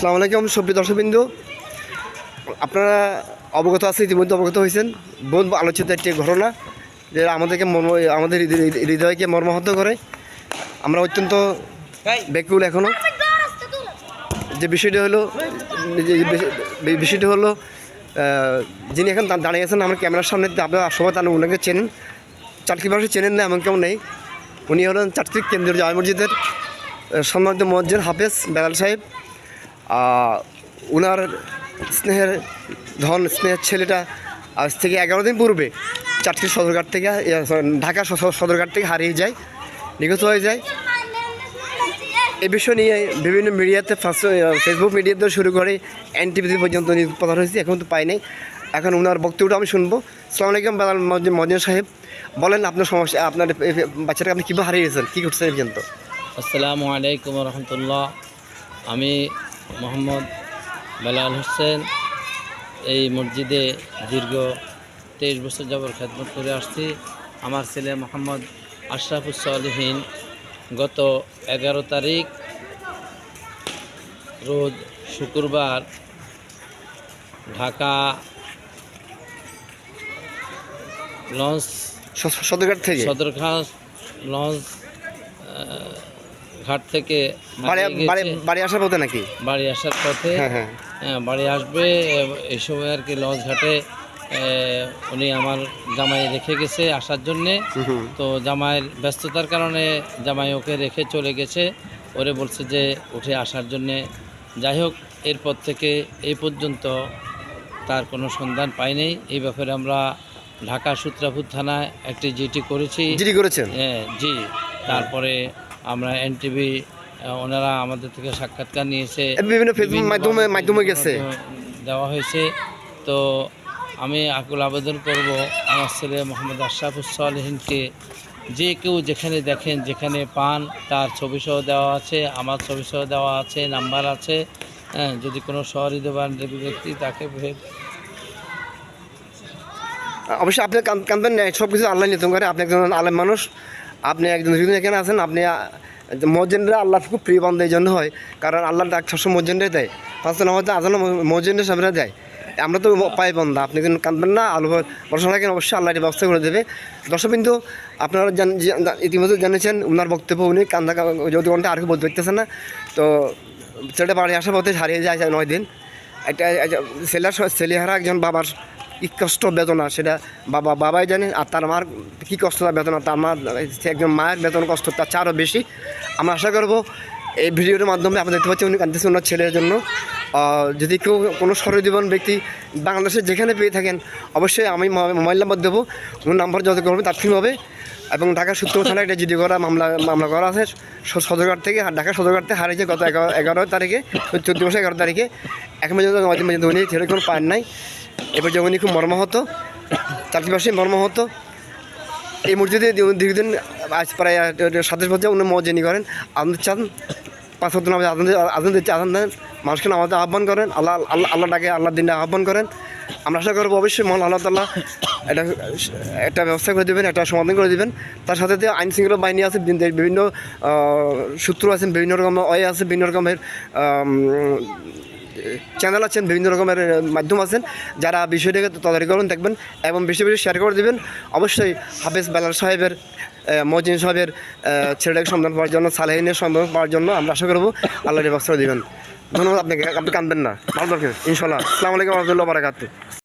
আসসালামু আলাইকুম সভ্য দর্শকবিন্দু। আপনারা অবগত আছে ইতিমধ্যে অবগত হয়েছেন। বহু আলোচিত একটি ঘটনা যে আমাদেরকে মর্ম আমাদের হৃদয়কে মর্মাহত করে। আমরা অত্যন্ত ব্যাকুল এখনও যে বিষয়টি হলো যে বিষয়টি হলো যিনি এখন দাঁড়িয়ে আছেন আমার ক্যামেরার সামনে আপনারা সবাই তার ওনাকে চেনেন। চাটকি মানুষ চেনেন না এমন কেউ নেই। উনি হলেন চাটকি কেন্দ্রীয় জামা মসজিদের সম্মানিত মসজিদ হাফেজ বেলাল সাহেব। উনার স্নেহের ধন, স্নেহের ছেলেটা আজ থেকে এগারো দিন পূর্বে চারটি সদরঘাট থেকে ঢাকা সদরঘাট থেকে হারিয়ে যায়, নিখোঁজ হয়ে যায়। এ বিষয় নিয়ে বিভিন্ন মিডিয়াতে ফেসবুক মিডিয়াতে শুরু করে এনটিভিতে পর্যন্ত নিউজ প্রচার হয়েছে, এখন তো পাই নাই। এখন ওনার বক্তব্যটা আমি শুনব। সালাম আলাইকুম মদিন সাহেব। বলেন, আপনার সমস্যা, আপনার বাচ্চাটাকে আপনি কীভাবে হারিয়েছেন? কী করছেন পর্যন্ত? আসসালামু আলাইকুম রহমতুল্লাহ। আমি মোহাম্মদ বেলাল হোসেন। এই মসজিদে দীর্ঘ তেইশ বছর যাবত খেদমত করে আসছি। আমার ছেলে মোহাম্মদ আশরাফুসলিহীন গত এগারো তারিখ রোজ শুক্রবার ঢাকা লঞ্চ সদরঘাট থেকে? সদরঘাট লঞ্চ ঘাট থেকে বাড়ি হারিয়ে বাড়ি আসার পথে নাকি? বাড়ি আসার পথে হ্যাঁ হ্যাঁ। হ্যাঁ, বাড়ি আসবে এই সময় আর কি লঞ্চ ঘাটে উনি আমার জামাই রেখে গেছে আসার জন্যে। তো জামাইয়ের ব্যস্ততার কারণে জামাই ওকে রেখে চলে গেছে। ওরে বলছে যে উঠে আসার জন্যে। যাই হোক এরপর থেকে এই পর্যন্ত তার কোনো সন্ধান পাইনি এই ব্যাপারে আমরা ঢাকা সূত্রাপুর থানায় একটি জিটি করেছি। জিডি করেছেন? হ্যাঁ জি। তারপরে আমরা এনটিভি ওনারা আমাদের থেকে সাক্ষাৎকার নিয়েছে। বিভিন্ন ফেসবুক মাধ্যমে মাধ্যমে গেছে? দেওয়া হয়েছে। তো আমি আকুল আবেদন করব আমার ছেলে মোহাম্মদ আশরাফুসলিহিনকে যে কেউ যেখানে দেখেন যেখানে পান তার ছবি সহ দেওয়া আছে আমার ছবি সহ দেওয়া আছে নাম্বার আছে। হ্যাঁ যদি কোনো সহৃদবান ব্যক্তি তাকে অবশ্যই আপনি কান- কানবেন না সব কিছু আল্লাহ নিয়ন্ত্রণ করে। আপনি একজন আলেম মানুষ। আপনি একজন এখানে আছেন, আপনি মসজিদরা আল্লাহ খুব প্রিয় বান্ধব এই জন্য হয়। কারণ আল্লাহ ডাক সবসময় মসজিদে দেয়। পাঁচ নামাজ আজানো মসজিদের সামনে দেয়। আমরা তো পাই বন্ধা আপনি কিন্তু কাঁদবেন না আলু পড়াশোনা কেন অবশ্যই আল্লাহ ব্যবস্থা করে দেবে। দর্শক কিন্তু আপনারা ইতিমধ্যে জেনেছেন ওনার বক্তব্য উনি কান্দা যদি কোনটা আর কি বলতে পারতেছেন না। তো ছেলেটা বাড়ি আসার পথে হারিয়ে যায় নয় দিন। একটা ছেলের ছেলেহারা একজন বাবার কী কষ্ট, বেদনা, সেটা বাবা, বাবাই জানে, আর তার মার কী কষ্ট, তার বেদনা, তার মার একজন মায়ের বেতন কষ্ট, তার চেয়ে আরও বেশি। আমরা আশা করব এই ভিডিওর মাধ্যমে আপনি দেখতে পাচ্ছি উনি কাঁদতেছেন ওনার ছেলের জন্য। যদি কেউ কোনো সরজীবন ব্যক্তি বাংলাদেশে যেখানে পেয়ে থাকেন, অবশ্যই আমি মোবাইল নাম্বার দেবো ওনার নাম্বার যত করবেন তাৎক্ষণিকভাবে এবং ঢাকা সূত্র থানায় একটা জিডি করা মামলা মামলা করা আছে সদরঘাট থেকে, ঢাকা সদরঘাট থেকে হারিয়েছে গত এগারো এগারো তারিখে, চোদ্দ মাসে এগারো তারিখে। এখন পর্যন্ত দিন পর্যন্ত উনি ছেলে কোনো পান নাই। এবার যখন উনি খুব মর্মাহত। চাকরিবাসী মর্মাহত। এই মসজিদে দীর্ঘদিন আজ প্রায় সাতাশ বছর উনি মজেনি করেন। আপনি চান। পাঁচ সত্তর নামাজ আদান আজান দিচ্ছে আজান দেন। মানুষকে নামাজে আহ্বান করেন। আল্লাহ আল্লাহ আল্লাহ ডাকে আল্লাহ দিনে আহ্বান করেন। আমরা আশা করব অবশ্যই মহান আল্লাহ তাল্লাহ এটা একটা ব্যবস্থা করে দেবেন, একটা সমাধান করে দেবেন। তার সাথে যে আইন শৃঙ্খলা বাহিনী আছে, বিভিন্ন- সূত্র আছেন বিভিন্ন রকম অয়ে আছে, বিভিন্ন রকমের চ্যানেল আছেন, বিভিন্ন রকমের মাধ্যম আছেন, যারা বিষয়টাকে তদারকি করুন, দেখবেন এবং বেশি বেশি শেয়ার করে দেবেন। অবশ্যই হাফেজ বেলাল সাহেবের মজিন সাহেবের ছেলেটাকে সন্ধান পাওয়ার জন্য সালেহিনের সন্ধান পাওয়ার জন্য আমরা আশা করব আল্লাহ রেবাস্তা দেবেন। ধন্যবাদ আপনাকে আপনি কানবেন না। ভালো থাকবেন ইনশাল্লাহ আসসালামু আলাইকুম রহমতুল্লাহ বারাকাতু